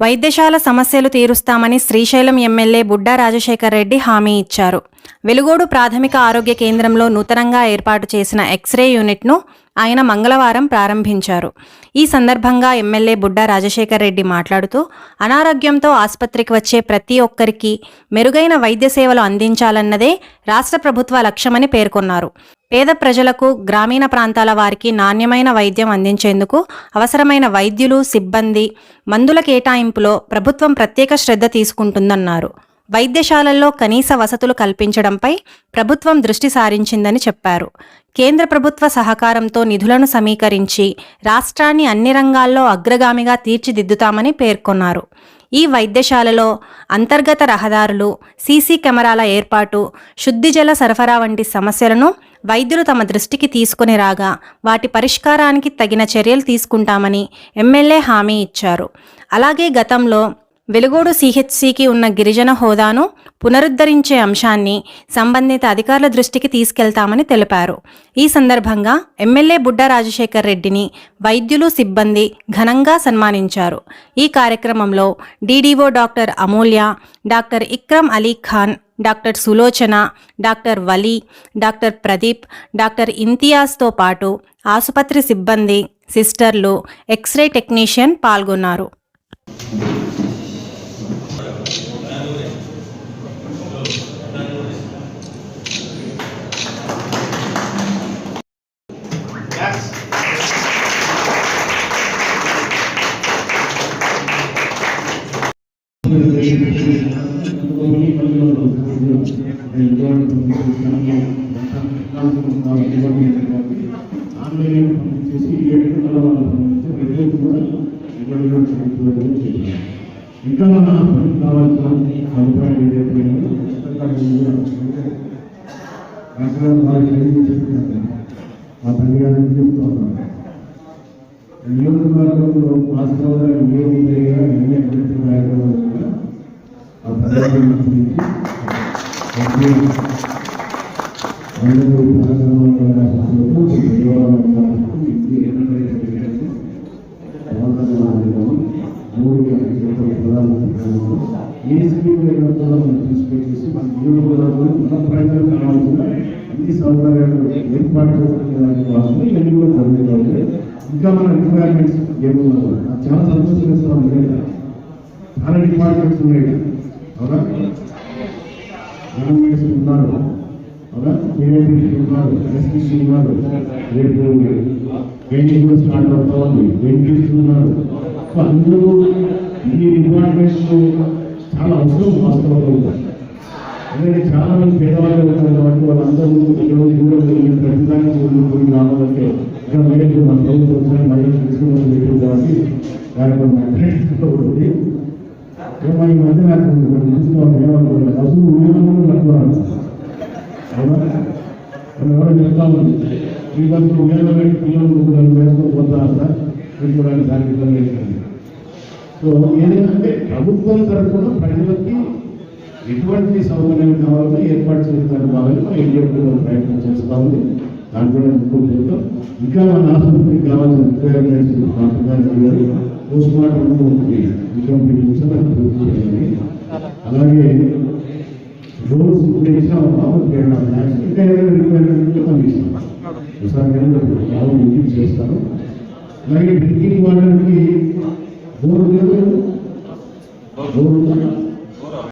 వైద్యశాల సమస్యలు తీరుస్తామని శ్రీశైలం ఎమ్మెల్యే బుడ్డా రాజశేఖర్ రెడ్డి హామీ ఇచ్చారు. వెలుగోడు ప్రాథమిక ఆరోగ్య కేంద్రంలో నూతనంగా ఏర్పాటు చేసిన ఎక్స్రే యూనిట్ను ఆయన మంగళవారం ప్రారంభించారు. ఈ సందర్భంగా ఎమ్మెల్యే బుడ్డా రాజశేఖర్ రెడ్డి మాట్లాడుతూ అనారోగ్యంతో ఆసుపత్రికి వచ్చే ప్రతి ఒక్కరికి మెరుగైన వైద్య సేవలు అందించాలన్నదే రాష్ట్ర ప్రభుత్వ లక్ష్యమని పేర్కొన్నారు. పేద ప్రజలకు గ్రామీణ ప్రాంతాల వారికి నాణ్యమైన వైద్యం అందించేందుకు అవసరమైన వైద్యులు సిబ్బంది మందుల కేటాయింపులో ప్రభుత్వం ప్రత్యేక శ్రద్ధ తీసుకుంటుందన్నారు. వైద్యశాలల్లో కనీస వసతులు కల్పించడంపై ప్రభుత్వం దృష్టి సారించిందని చెప్పారు. కేంద్ర ప్రభుత్వ సహకారంతో నిధులను సమీకరించి రాష్ట్రాన్ని అన్ని రంగాల్లో అగ్రగామిగా తీర్చిదిద్దుతామని పేర్కొన్నారు. ఈ వైద్యశాలలో అంతర్గత రహదారులు సీసీ కెమెరాల ఏర్పాటు శుద్ధి జల సరఫరా వంటి సమస్యలను వైద్యులు తమ దృష్టికి తీసుకుని రాగా వాటి పరిష్కారానికి తగిన చర్యలు తీసుకుంటామని ఎమ్మెల్యే హామీ ఇచ్చారు. అలాగే గతంలో వెలుగోడు సిహెచ్సికి ఉన్న గిరిజన హోదాను పునరుద్ధరించే అంశాన్ని సంబంధిత అధికారుల దృష్టికి తీసుకెళ్తామని తెలిపారు. ఈ సందర్భంగా ఎమ్మెల్యే బుడ్డ రాజశేఖర్ రెడ్డిని వైద్యులు సిబ్బంది ఘనంగా సన్మానించారు. ఈ కార్యక్రమంలో DDO doctor Amulya doctor Ikram Ali Khan doctor Sulochana doctor Vali doctor Pradeep doctor ఇంతియాజ్తో పాటు ఆసుపత్రి సిబ్బంది సిస్టర్లు ఎక్స్రే టెక్నీషియన్ పాల్గొన్నారు. Yes. ఇంకా మన కావాల్సిన అభిప్రాయం ఏదైతే ఉందో అక్కడ వాళ్ళు చదివి చెప్తున్నారు మా తల్లి గారిని చెప్తూ ఉన్నారు నియోజకవర్గంలో వాస్తవంగా ఏ విధంగా ఎన్ని అభివృద్ధి కార్యక్రమాలు కూడా ఆ తల్లి గురించి అందరూ కార్యక్రమాలు ఏ స్కీమ్ కూడా మనం తీసుకొచ్చేసి మన నియోజకవర్గంలో మన ప్రజలకు కావాల్సిన అన్ని సౌకర్యాలు ఏర్పాటు చేసుకునే దాని కోసం ఇవన్నీ కూడా జరుగుతుంది ఇంకా మన రిక్వైర్మెంట్స్ ఏమున్నాయి నాకు చాలా సంతోషం ఇస్తాం ఎందుకంటే చాలా డిపార్ట్మెంట్స్ ఉన్నాయి. అవునా? గవర్నమెంట్స్ ఉన్నారు. అవునా? ఏఐటీసీ ఉన్నారు. ఎస్పీసీ ఉన్నారు. రేపు పెయింటింగ్ కూడా స్టార్ట్ అవుతా ఉంది. డెంటిస్ట్ ఉన్నారు. అందరూ ఈ డిపార్ట్మెంట్స్ చాలా అవసరం వాస్తవంలో. ఉంది ఎందుకంటే చాలా మంది పేదవాళ్ళు ఉంటారు కాబట్టి వాళ్ళందరూ ఈరోజు కూడా వెళ్ళి ప్రతిదానికి ఊరుకుని రావాలంటే ఇక్కడ మహిళలు మన ప్రభుత్వం వచ్చిన మళ్ళీ తీసుకుని పెట్టింది కాబట్టి కార్యక్రమం ఉంటుంది ఏమో ఈ మధ్య నాకు చూస్తున్నాం ఏమనుకోలేదు అసలు ఊళ్ళో కట్టుకోవాలి అవునా? ఎవరో చెప్తా. ఉంది ఈ బస్సు ఊళ్ళో పెట్టి పిల్లలు ముగ్గురు వేసుకోకపోతారు సార్ పెట్టుకోవడానికి దానికి ఇబ్బంది సో ఏదంటే ప్రభుత్వం తరఫున ప్రజలకి ఎటువంటి సౌకర్యం కావాలని ఏర్పాటు చేయడానికి భాగంగా మనం ప్రయత్నం చేస్తూ ఉంది. దాంట్లో ముందుకు పోతాం ఇంకా మన ఆసుపత్రికి కావాల్సిన రిక్వైర్మెంట్స్ డాక్టర్ గారు పోస్ట్ మార్టం ఇంకంప్లీట్ పూర్తి చేయాలి అలాగే రోజు ఇప్పుడు ఇస్తాం బాబు ఇంకా ఏదైనా రిక్వైర్మెంట్ మనం ఇస్తాం. ఒకసారి బాబు ఇంటికి చేస్తాను. అలాగే డ్రింకింగ్ వాటర్కి బోరు లేదు